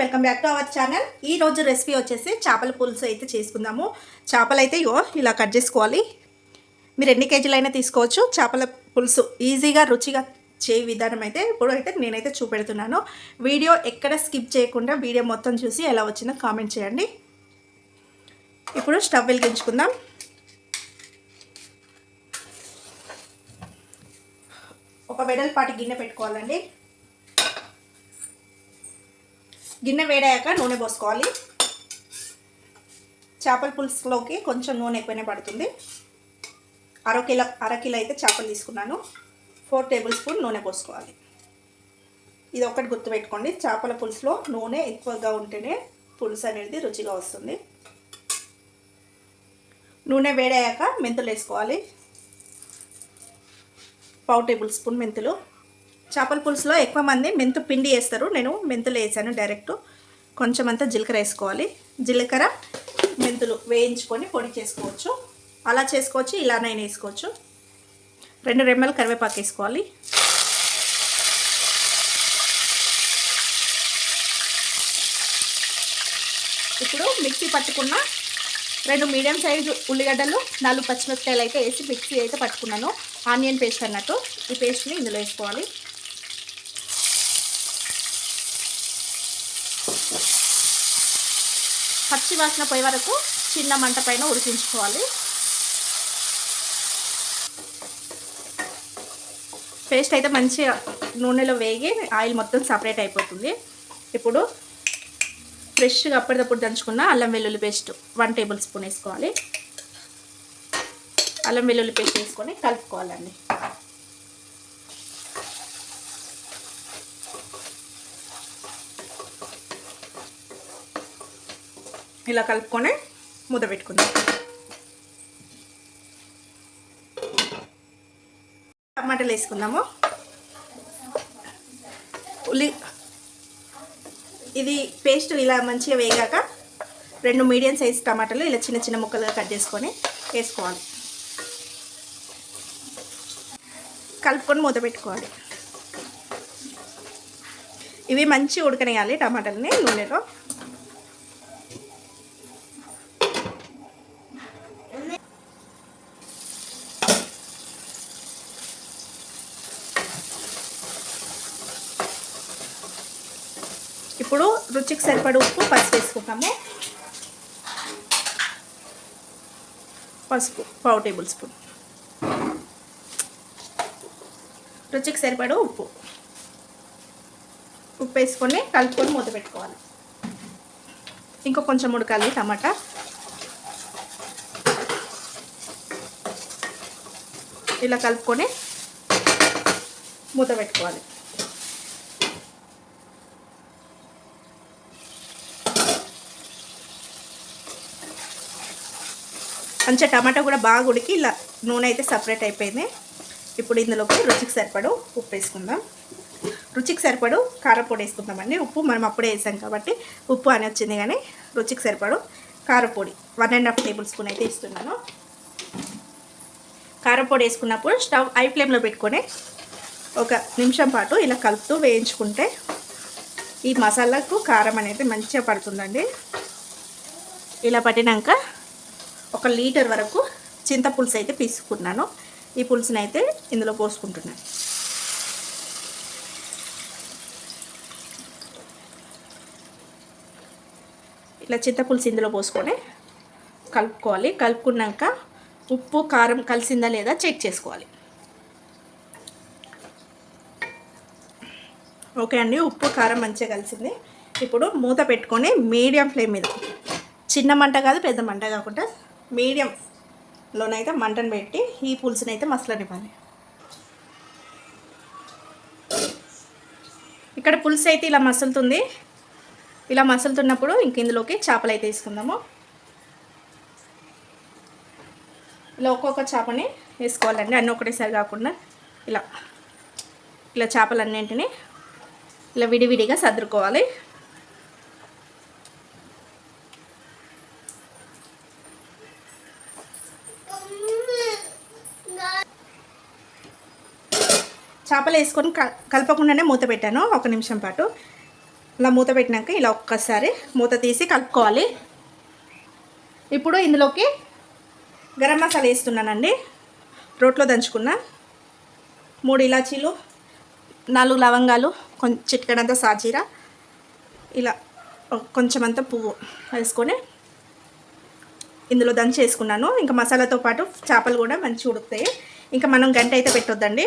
Welcome back to our channel. ఈ రోజు recipe వచ్చేసి చేపల పులుసు అయితే చేసుకుందాము. చేపలు అయితే ఇగో ఇలా కట్ చేసుకోవాలి. మీరు ఎన్ని కేజీలైనా తీసుకోవచ్చు. చేపల పులుసు ఈజీగా రుచిగా చే విధానం అయితే ఇప్పుడు అయితే నేనైతే చూపెడుతున్నాను. వీడియో ఎక్కడ స్కిప్ చేయకుండా వీడియో మొత్తం చూసి ఎలా వచ్చిందో కామెంట్ చేయండి. ఇప్పుడు స్టవ్ వెలిగించుకుందాం. ఒక వెడల్పాటి గిన్నె పెట్టుకోవాలండి. గిన్నె వేడాక నూనె పోసుకోవాలి. చేపల పులుసులోకి కొంచెం నూనె ఎక్కువనే పడుతుంది. అర కిలో అయితే చేపలు తీసుకున్నాను. ఫోర్ టేబుల్ స్పూన్ నూనె పోసుకోవాలి. ఇది ఒకటి గుర్తుపెట్టుకోండి చేపల పులుసులో నూనె ఎక్కువగా ఉంటేనే పులుసు అనేది రుచిగా వస్తుంది. నూనె వేడాక మెంతులు వేసుకోవాలి. పావు టేబుల్ స్పూన్ మెంతులు. చేపల పులుసులో ఎక్కువ మంది మెంతు పిండి వేస్తారు. నేను మెంతులు వేసాను డైరెక్ట్ కొంచెం అంతా జీలకర్ర వేసుకోవాలి. జీలకర్ర మెంతులు వేయించుకొని పొడి చేసుకోవచ్చు. అలా చేసుకోవచ్చు ఇలానైనా వేసుకోవచ్చు. రెండు రెమ్మలు కరివేపాకు వేసుకోవాలి. ఇప్పుడు మిక్సీ పట్టుకున్న రెండు మీడియం సైజు ఉల్లిగడ్డలు నాలుగు పచ్చిమిరపకాయలు అయితే వేసి మిక్సీ అయితే పట్టుకున్నాను. ఆనియన్ పేస్ట్ అన్నట్టు ఈ పేస్ట్ని ఇందులో వేసుకోవాలి. పచ్చి వాసన పోయే వరకు చిన్న మంట పైన ఉడికించుకోవాలి. పేస్ట్ అయితే మంచిగా నూనెలో వేగి ఆయిల్ మొత్తం సపరేట్ అయిపోతుంది. ఇప్పుడు ఫ్రెష్గా అప్పటిదప్పుడు దంచుకున్న అల్లం వెల్లుల్లి పేస్ట్ వన్ టేబుల్ స్పూన్ వేసుకోవాలి. అల్లం వెల్లుల్లి పేస్ట్ వేసుకొని కలుపుకోవాలండి. ఇలా కలుపుకొని మూత పెట్టుకుందాం. టమాటాలు వేసుకుందాము. ఉల్లి ఇది పేస్ట్ ఇలా మంచిగా వేగాక రెండు మీడియం సైజ్ టమాటాలు ఇలా చిన్న చిన్న ముక్కలుగా కట్ చేసుకొని వేసుకోవాలి. కలుపుకొని మూత పెట్టుకోవాలి. ఇవి మంచి ఉడకనేయాలి టమాటాలని నూనెలో. ఇప్పుడు రుచికి సరిపడి ఉప్పు పసుపు వేసుకుంటాము. పసుపు పావు టేబుల్ స్పూన్. రుచికి సరిపడు ఉప్పు. ఉప్పు వేసుకొని కలుపుకొని మూత పెట్టుకోవాలి. ఇంకో కొంచెం ఉడకాలి టమాటా. ఇలా కలుపుకొని మూత పెట్టుకోవాలి. మంచిగా టమాటా కూడా బాగా ఉడికి ఇలా నూనె అయితే సపరేట్ అయిపోయింది. ఇప్పుడు ఇందులోకి రుచికి సరిపడు ఉప్పు వేసుకుందాం. రుచికి సరిపడు కారపొడి వేసుకుందామండి. ఉప్పు మనం అప్పుడే వేసాం కాబట్టి ఉప్పు అని వచ్చింది కానీ రుచికి సరిపడు కారపొడి. One and half tablespoon అయితే ఇస్తున్నాను కారపొడి వేసుకున్నప్పుడు స్టవ్ ఐ ఫ్లేమ్లో పెట్టుకొని ఒక నిమిషం పాటు ఇలా కలుపుతూ వేయించుకుంటే ఈ మసాలాకు కారం అనేది మంచిగా పడుతుందండి. ఇలా పట్టినాక ఒక లీటర్ వరకు చింతపులుసు అయితే తీసుకున్నాను. ఈ పులుసుని అయితే ఇందులో పోసుకుంటున్నాను. ఇలా చింతపులుసు ఇందులో పోసుకొని కలుపుకోవాలి. కలుపుకున్నాక ఉప్పు కారం కలిసిందా లేదా చెక్ చేసుకోవాలి. ఓకే అండి ఉప్పు కారం మంచిగా కలిసింది. ఇప్పుడు మూత పెట్టుకొని మీడియం ఫ్లేమ్ మీద చిన్న మంట కాదు పెద్ద మంట కాకుండా మీడియంలోనైతే మంటను పెట్టి ఈ పులుసునైతే మసలనివ్వాలి. ఇక్కడ పులుసు అయితే ఇలా మసులుతుంది. ఇలా మసులుతున్నప్పుడు ఇంక ఇందులోకి చేపలు అయితే వేసుకుందాము. ఇలా ఒక్కొక్క చేపని వేసుకోవాలండి. అన్నీ ఒకటేసారి కాకుండా ఇలా ఇలా చేపలన్నింటినీ ఇలా విడివిడిగా సర్దుకోవాలి. చేపలు వేసుకొని క కలపకుండానే మూత పెట్టాను ఒక నిమిషం పాటు. ఇలా మూత పెట్టినాక ఇలా ఒక్కసారి మూత తీసి కలుపుకోవాలి. ఇప్పుడు ఇందులోకి గరం మసాలా వేస్తున్నానండి. రోట్లో దంచుకున్న మూడు ఇలాచీలు నాలుగు లవంగాలు కొంచెం చిట్కడంతా సాజీర ఇలా కొంచెం అంతా పువ్వు వేసుకొని ఇందులో దంచి వేసుకున్నాను ఇంకా మసాలాతో పాటు చేపలు కూడా మంచిగా ఉడుకుతాయి. ఇంకా మనం గంట అయితే పెట్టొద్దండి.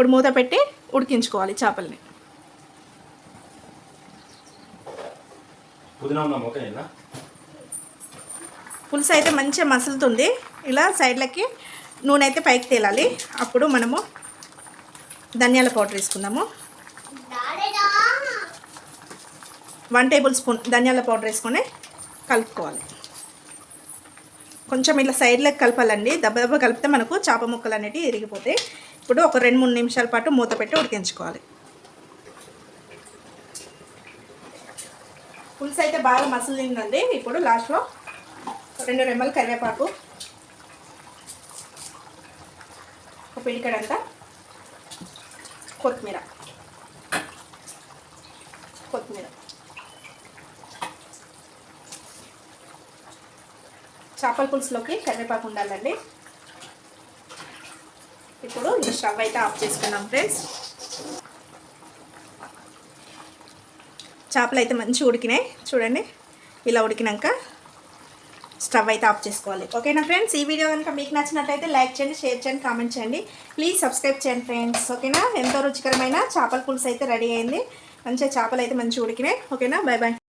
ఇప్పుడు మూత పెట్టి ఉడికించుకోవాలి చేపల్ని. పులుసు అయితే మంచిగా మసులుతుంది. ఇలా సైడ్లకి నూనె అయితే పైకి తేలాలి. అప్పుడు మనము ధనియాల పౌడర్ వేసుకుందాము. వన్ టేబుల్ స్పూన్ ధనియాల పౌడర్ వేసుకొని కలుపుకోవాలి. కొంచెం ఇట్లా సైడ్లకు కలపాలండి. దెబ్బ దెబ్బ కలిపితే మనకు చేప ముక్కలు అనేటివి ఇరిగిపోతాయి ఇప్పుడు ఒక రెండు మూడు నిమిషాల పాటు మూత పెట్టి ఉడికించుకోవాలి. పులుసు అయితే బాగా మసలిందండి ఇప్పుడు లాస్ట్లో రెండు రెమ్మలు కరివేపాకు ఒక పిడికడంతా కొత్తిమీర. కొత్తిమీర. చేపల పులుసులోకి కరివేపాకు ఉండాలండి. ఇప్పుడు ఇంకా స్టవ్ అయితే ఆఫ్ చేసుకున్నాం ఫ్రెండ్స్. చేపలు అయితే మంచిగా ఉడికినాయి. చూడండి ఇలా ఉడికినాక స్టవ్ అయితే ఆఫ్ చేసుకోవాలి. ఓకేనా ఫ్రెండ్స్? ఈ వీడియో కనుక మీకు నచ్చినట్లయితే లైక్ చేయండి షేర్ చేయండి కామెంట్ చేయండి. ప్లీజ్ సబ్స్క్రైబ్ చేయండి ఫ్రెండ్స్. ఓకేనా? ఎంతో రుచికరమైన చేపల పులుసు అయితే రెడీ అయింది. మంచిగా చేపలు అయితే మంచిగా ఉడికినాయి. ఓకేనా? Bye bye